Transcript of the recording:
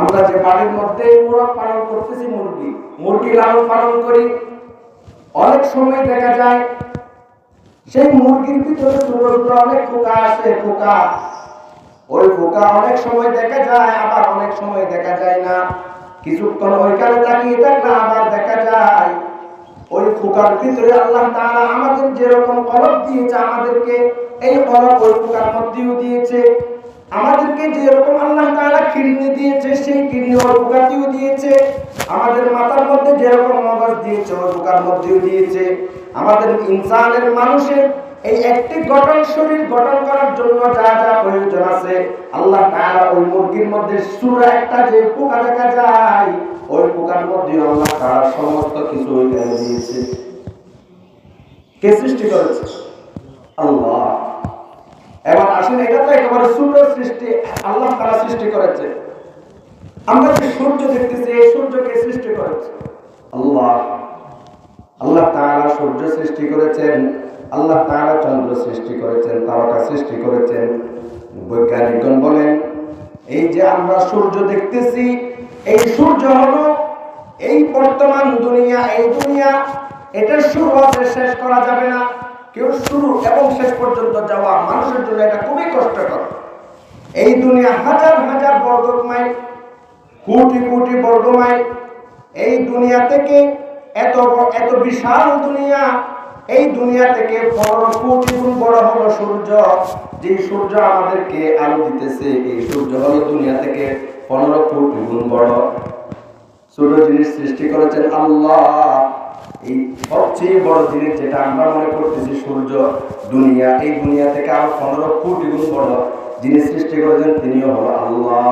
আমরা যে বাড়ির মধ্যে মোরগ পালন করতেছি মুরগি মুরগি লালন পালন করি, অনেক সময় দেখা যায় সেই মুরগির ভিতরে ছোট ছোট অনেক পোকা আসে পোকা ওই পোকা অনেক সময় দেখা যায়, আবার অনেক সময় দেখা যায় না। কিছুক্ষণ ওইখানে তাকিয়ে থাকলে আবার দেখা যায়, ওই পোকার ভিতরে আল্লাহ তাআলা আমাদের যেরকম কলব দিয়েছে, আমাদেরকে এই কলব ওই পোকার মধ্যেও দিয়েছে। আমাদেরকে যেরকম আল্লাহ তাআলা কিডনি দিয়েছে দিয়েছে, আমাদের মধ্যে যেরকম মগজ দিয়েছে মধ্যেও দিয়েছে। আমাদের ইনসানের মানুষের এই একটি গঠন শরীর গঠন করার জন্য যা যা প্রয়োজন আছে, আল্লাহ ওই মুরগির মধ্যে একটা যে পোকা দেখা যায়, ওই পোকার মধ্যে আল্লাহ সমস্ত কিছু দিয়েছে। কে সৃষ্টি করেছে? আল্লাহ। এবার আসেন, এটা তো একেবারে সূর্য সৃষ্টি, আল্লাহ তাআলা সৃষ্টি করেছে। আমরা যে সূর্য দেখতেছি, এই সূর্যকে সৃষ্টি করেছে। আল্লাহ আল্লাহ তাআলা সূর্য সৃষ্টি করেছেন, আল্লাহ তাআলা চন্দ্র সৃষ্টি করেছেন, তারকা সৃষ্টি করেছেন। বৈজ্ঞানিকগণ বলেন, এই যে আমরা সূর্য দেখতেছি, এই সূর্য হলো এই বর্তমান দুনিয়া, এই দুনিয়া এটা শুরু আছে, শেষ করা যাবে না। কেউ শুরু এবং শেষ পর্যন্ত যাওয়া মানুষের জন্য এটা খুবই কষ্টকর। এই দুনিয়া হাজার হাজার বর্গ মাইল কোটি কোটি বর্গ মাইল এই দুনিয়া থেকে এত এত বিশাল দুনিয়া, এই দুনিয়া থেকে পনেরো কোটি গুণ বড় হলো সূর্য। যে সূর্য আমাদেরকে আলো দিতেছে, এই সূর্য হলো দুনিয়া থেকে পনেরো কোটি গুণ বড়। সূর্য জিনিস সৃষ্টি করেছেন আল্লাহ। এই সবচেয়ে বড় জিনিস যেটা আমরা মনে করতেছি সূর্য, দুনিয়া, এই দুনিয়া থেকে আরও পনেরো কোটি গুণ বড়। জিনিস সৃষ্টি করেছেন তিনিও হলো আল্লাহ।